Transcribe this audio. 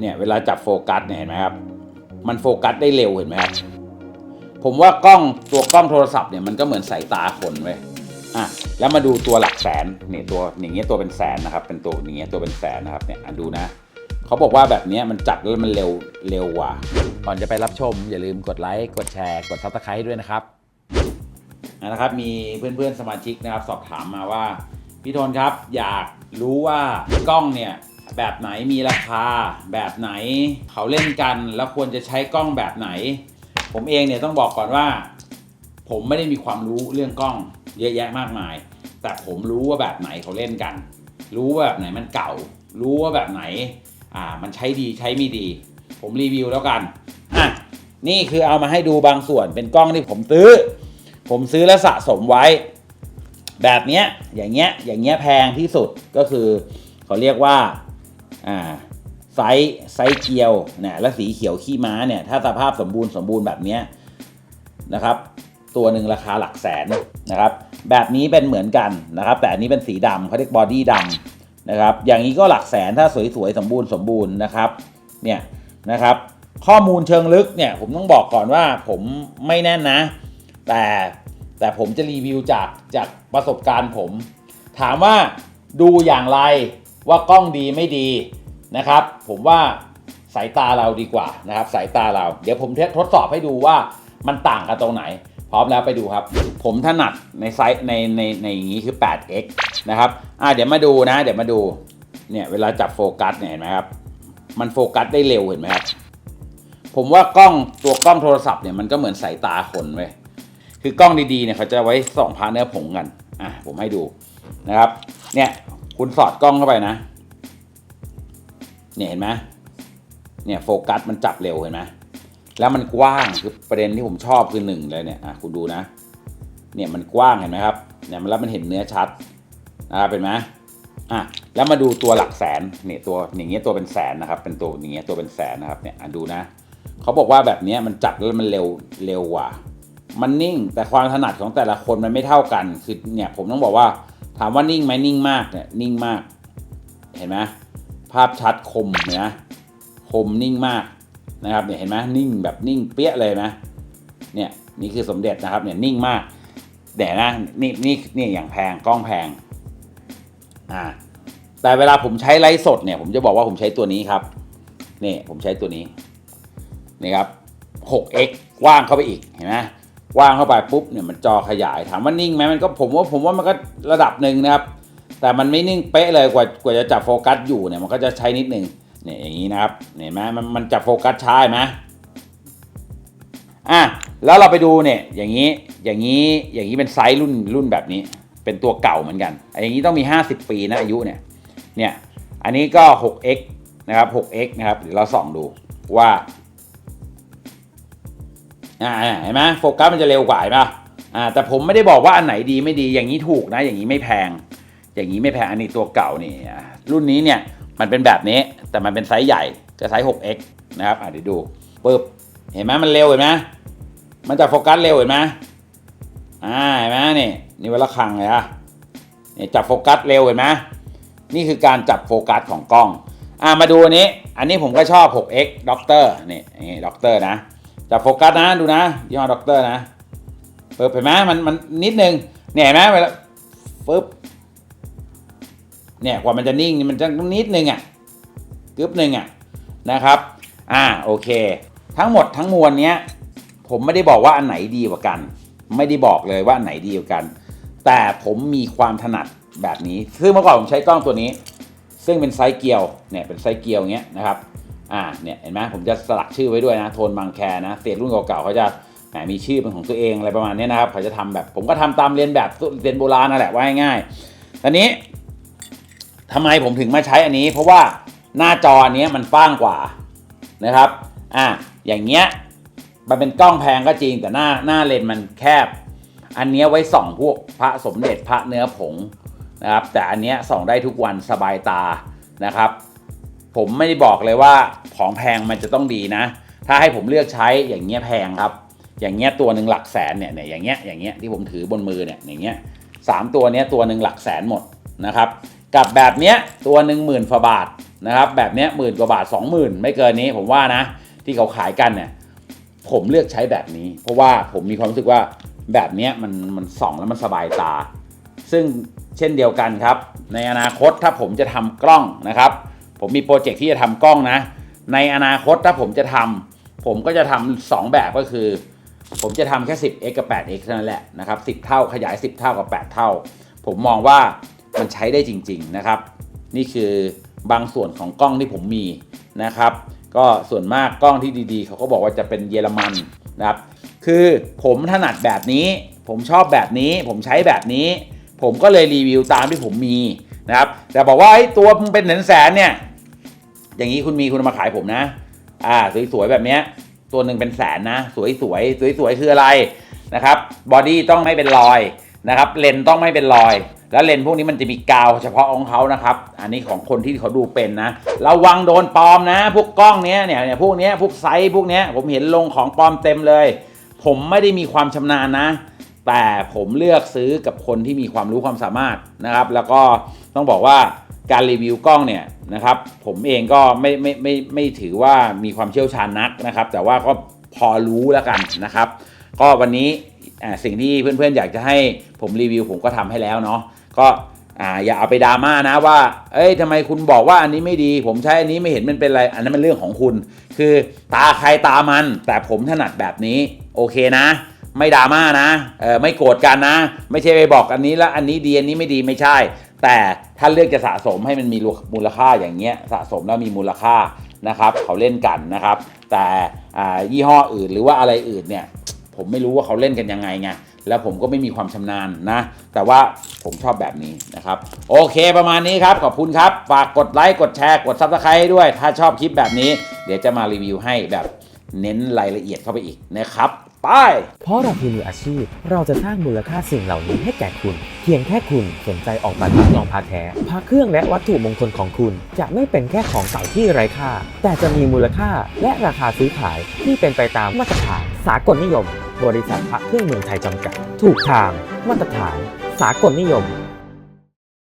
เนี่ยเวลาจับโฟกัสเนี่ยเห็นไหมครับ มันโฟกัสได้เร็วเห็นไหมครับ ผมว่ากล้องตัวกล้องโทรศัพท์เนี่ยมันก็เหมือนสายตาคนเว้ยอะแล้วมาดูตัวหลักแสนเนี่ยตัวอย่างเงี้ยตัวเป็นแสนนะครับ เป็นตัวอย่างเงี้ยตัวเป็นแสนนะครับเนี่ยอะดูนะเขาบอกว่าแบบเนี้ยมันจับแล้วมันเร็วเร็วกว่า ก่อนจะไปรับชม อย่าลืมกดไลค์กดแชร์ กดซับสไครต์ด้วยนะครับนะครับ มีเพื่อนๆสมาชิกนะครับ สอบถามมาว่าพี่โทนครับ อยากรู้ว่ากล้องเนี่ย แบบไหนมีราคา แบบไหนเขาเล่นกันแล้วควรจะใช้กล้องแบบไหน ผมเองเนี่ยต้องบอกก่อนว่า ผมไม่ได้มีความรู้เรื่องกล้องเยอะแยะมากมาย แต่ผมรู้ว่าแบบไหนเขาเล่นกัน รู้ว่าแบบไหนมันเก่า รู้ว่าแบบไหนอ่ามันใช้ดีใช้ไม่ดี ผมรีวิวแล้วกันอะนี่คือเอามาให้ดูบางส่วนเป็นกล้องที่ผมซื้อ ผมซื้อแล้วสะสมไว้ แบบเนี้ยอย่างเงี้ยอย่างเงี้ยแพงที่สุดก็คือเขาเรียกว่า อ่าไซส์ไซส์เกียวเนี่ยและสีเขียวขี้ม้าเนี่ยถ้าสภาพสมบูรณ์สมบูรณ์แบบนี้นะครับ ตัวหนึ่งราคาหลักแสนนะครับ แบบนี้เป็นเหมือนกันนะครับ แต่อันนี้เป็นสีดำเขาเรียกบอดี้ดำนะครับ อย่างนี้ก็หลักแสนถ้าสวยๆสมบูรณ์สมบูรณ์นะครับเนี่ยนะครับ ข้อมูลเชิงลึกเนี่ยผมต้องบอกก่อนว่าผมไม่แน่นนะ แต่แต่ผมจะรีวิวจากจากประสบการณ์ผม ถามว่าดูอย่างไรว่ากล้องดีไม่ดี นะครับ ผมว่าสายตาเราดีกว่านะครับ สายตาเรา เดี๋ยวผมทดสอบให้ดูว่ามันต่างกันตรงไหน พร้อมแล้วไปดูครับ ผมถนัดในไซส์ในในในอย่างนี้คือ 8x นะครับอ่าเดี๋ยวมาดูนะ เดี๋ยวมาดูเนี่ยเวลาจับโฟกัสเนี่ยเห็นไหมครับ มันโฟกัสได้เร็วเห็นไหมครับผมว่ากล้องตัวกล้องโทรศัพท์เนี่ยมันก็เหมือนสายตาคนเว้ยคือกล้องดีๆเนี่ยเขาจะไว้ส่องพาเนื้อผงกันอะผมให้ดูนะครับ เนี่ยคุณสอดกล้องเข้าไปนะ เนี่ยเห็นไหมเนี่ยโฟกัสมันจับเร็วเห็นไหมแล้วมันกว้างคือประเด็นที่ผมชอบคือหนึ่งเลยเนี่ยอะคุณดูนะ เนี่ยมันกว้างเห็นไหมครับเนี่ยมันแล้วมันเห็นเนื้อชัดนะครับเห็นไหมอะแล้วมาดูตัวหลักแสนเนี่ยตัวอย่างเงี้ยตัวเป็นแสนนะครับ เป็นตัวอย่างเงี้ยตัวเป็นแสนนะครับเนี่ยอะดูนะเขาบอกว่าแบบเนี้ยมันจับแล้วมันเร็วเร็วกว่า มันนิ่งแต่ความถนัดของแต่ละคนมันไม่เท่ากันคือเนี่ยผมต้องบอกว่าถามว่านิ่งไหมนิ่งมากเนี่ยนิ่งมาก เห็นไหม ภาพชัดคมนะคมนิ่งมากนะครับเนี่ยเห็นไหมนิ่งแบบนิ่งเปี้ยเลยนะเนี่ยนี่คือสมเด็จนะครับเนี่ยนิ่งมากแต่นะนี่นี่นี่อย่างแพงกล้องแพงอ่าแต่เวลาผมใช้ไลฟ์สดเนี่ย ผมจะบอกว่าผมใช้ตัวนี้ครับนี่ผมใช้ตัวนี้นี่ครับ 6x กว้างเข้าไปอีกเห็นไหมกว้างเข้าไปปุ๊บเนี่ยมันจอขยายถามว่านิ่งไหมมันก็ผมว่าผมว่ามันก็ระดับหนึ่งนะครับ แต่มันไม่นิ่งเป๊ะเลยกว่ากว่าจะจับโฟกัสอยู่เนี่ยมันก็จะใช้นิดนึงเนี่ยอย่างนี้นะครับเห็นไหมมันมันจับโฟกัสช้าไหมอะแล้วเราไปดูเนี่ยอย่างนี้อย่างนี้อย่างนี้เป็นไซส์รุ่นรุ่นแบบนี้ เป็นตัวเก่าเหมือนกันไอ้อย่างนี้ต้องมี 50 ปีนะอายุเนี่ยเนี่ยอันนี้ก็ 6x นะครับ 6x นะครับเดี๋ยวเราส่องดูว่าอ่าเห็นไหมโฟกัสมันจะเร็วกว่าเห็นปะอ่าแต่ผมไม่ได้บอกว่าอันไหนดีไม่ดีอย่างนี้ถูกนะอย่างนี้ไม่แพง อย่างนี้ไม่แพงอันนี้ตัวเก่านี่รุ่นนี้เนี่ยมันเป็นแบบนี้แต่มันเป็นไซส์ใหญ่จะไซส์ 6x นะครับอ่าเดี๋ยวดูปึ๊บเห็นไหมมันเร็วเห็นไหมมันจะโฟกัสเร็วเห็นไหมอ่าเห็นไหมนี่นี่เวลาคังเลยอะเนี่ยจับโฟกัสเร็วเห็นไหมนี่คือการจับโฟกัสของกล้องอ่ามาดูอันนี้ อันนี้ผมก็ชอบ 6x ด็อกเตอร์นี่นี่ด็อกเตอร์นะจับโฟกัสนะดูนะยี่ห้อด็อกเตอร์นะเปิดเห็นไหมมันมันนิดนึงเนี่ยเห็นไหมเวลาปึ๊บ เนี่ยกว่ามันจะนิ่งมันจะนิดนึงอะกึบหนึ่งอะนะครับ อ่าโอเค ทั้งหมดทั้งมวลเนี้ยผมไม่ได้บอกว่าอันไหนดีกว่ากัน ไม่ได้บอกเลยว่าอันไหนดีกว่ากัน แต่ผมมีความถนัดแบบนี้ซึ่งเมื่อก่อนผมใช้กล้องตัวนี้ ซึ่งเป็นไซส์เกียวเนี่ยเป็นไซส์เกียวเงี้ยนะครับอ่าเนี่ยเห็นไหมผมจะสลักชื่อไว้ด้วยนะโทนบางแคนะเศษรุ่นเก่าๆเขาจะแหมมีชื่อเป็นของตัวเองอะไรประมาณนี้นะครับเขาจะทำแบบผมก็ทำตามเรียนแบบเรียนโบราณนั่นแหละว่าง่ายๆตอนนี้ ทำไมผมถึงมาใช้อันนี้ เพราะว่าหน้าจออันนี้มันฟ้างกว่านะครับอ่าอย่างเงี้ยมันเป็นกล้องแพงก็จริงแต่หน้าหน้าเลนมันแคบ อันเนี้ยไว้ส่องพวกพระสมเด็จพระเนื้อผงนะครับแต่อันเนี้ยส่องได้ทุกวันสบายตานะครับ ผมไม่ได้บอกเลยว่าของแพงมันจะต้องดีนะ ถ้าให้ผมเลือกใช้อย่างเงี้ยแพงครับ อย่างเงี้ยตัวหนึ่งหลักแสนเนี่ยเนี่ยอย่างเงี้ยอย่างเงี้ยที่ผมถือบนมือเนี่ยอย่างเงี้ยสามตัวเนี้ยตัวหนึ่งหลักแสนหมดนะครับ กับแบบเนี้ยตัวหนึ่งหมื่นกว่าบาทนะครับแบบเนี้ยหมื่นกว่าบาท 20,000 ไม่เกินนี้ผมว่านะ ที่เขาขายกันเนี่ยผมเลือกใช้แบบนี้ เพราะว่าผมมีความรู้สึกว่าแบบเนี้ยมันมันส่องแล้วมันสบายตา ซึ่งเช่นเดียวกันครับ ในอนาคตถ้าผมจะทำกล้องนะครับ ผมมีโปรเจกต์ที่จะทำกล้องนะ ในอนาคตถ้าผมจะทำผมก็จะทำสองแบบก็คือ ผมจะทำแค่ 10x กับ 8x เท่านั้นแหละนะครับ10 เท่าขยาย 10 เท่ากับ 8 เท่า ผมมองว่า มันใช้ได้จริงๆนะครับ นี่คือบางส่วนของกล้องที่ผมมีนะครับ ก็ส่วนมากกล้องที่ดีๆ เขาก็บอกว่าจะเป็นเยอรมันนะครับ คือผมถนัดแบบนี้ ผมชอบแบบนี้ ผมใช้แบบนี้ ผมก็เลยรีวิวตามที่ผมมีนะครับ แต่บอกว่าไอ้ตัวมึงเป็นแสนๆเนี่ย อย่างนี้คุณมีคุณมาขายผมนะ อ่าสวยๆแบบเนี้ยตัวหนึ่งเป็นแสนนะ สวยๆสวยๆคืออะไรนะครับบอดี้ต้องไม่เป็นรอยนะครับเลนส์ต้องไม่เป็นรอย แล้วเลนส์พวกนี้มันจะมีกาวเฉพาะของเขานะครับ อันนี้ของคนที่เขาดูเป็นนะระวังโดนปลอมนะ พวกกล้องเนี้ยเนี่ยเนี่ยพวกเนี้ยพวกไซส์พวกเนี้ยผมเห็นลงของปลอมเต็มเลย ผมไม่ได้มีความชำนาญนะ แต่ผมเลือกซื้อกับคนที่มีความรู้ความสามารถนะครับ แล้วก็ต้องบอกว่าการรีวิวกล้องเนี่ยนะครับ ผมเองก็ไม่ไม่ไม่ไม่ถือว่ามีความเชี่ยวชาญนักนะครับ แต่ว่าก็พอรู้แล้วกันนะครับ ก็วันนี้อ่าสิ่งที่เพื่อนๆ อยากจะให้ผมรีวิวผมก็ทำให้แล้วเนาะ ก็อ่าอย่าเอาไปดราม่านะว่า เอ้ยทำไมคุณบอกว่าอันนี้ไม่ดี ผมใช้อันนี้ไม่เห็นมันเป็นไร อันนั้นมันเรื่องของคุณ คือตาใครตามัน แต่ผมถนัดแบบนี้ โอเคนะ ไม่ดราม่านะ เออไม่โกรธกันนะ ไม่ใช่ไปบอกอันนี้แล้วอันนี้ดีอันนี้ไม่ดีไม่ใช่ แต่ถ้าเลือกจะสะสมให้มันมีมูลค่าอย่างเงี้ย สะสมแล้วมีมูลค่านะครับเขาเล่นกันนะครับ แต่ยี่ห้ออื่นหรือว่าอะไรอื่นเนี่ย ผมไม่รู้ว่าเขาเล่นกันยังไงไง แล้วผมก็ไม่มีความชำนาญนะ แต่ว่าผมชอบแบบนี้นะครับ โอเคประมาณนี้ครับ ขอบคุณครับ ฝากกดไลค์กดแชร์กดซับสไครต์ด้วย ถ้าชอบคลิปแบบนี้ เดี๋ยวจะมารีวิวให้แบบเน้นรายละเอียดเข้าไปอีกนะครับไปเพราะเราคือมืออาชีพ เราจะสร้างมูลค่าสิ่งเหล่านี้ให้แก่คุณ เพียงแค่คุณสนใจออกมาทดลองพาแท้พาเครื่องและวัตถุมงคลของคุณ จะไม่เป็นแค่ของเก่าที่ไร้ค่า แต่จะมีมูลค่าและราคาซื้อขายที่เป็นไปตามมาตรฐานสากลนิยม บริษัทพระเครื่องเมืองไทยจำกัด ถูกทาง มาตรฐาน สากลนิยม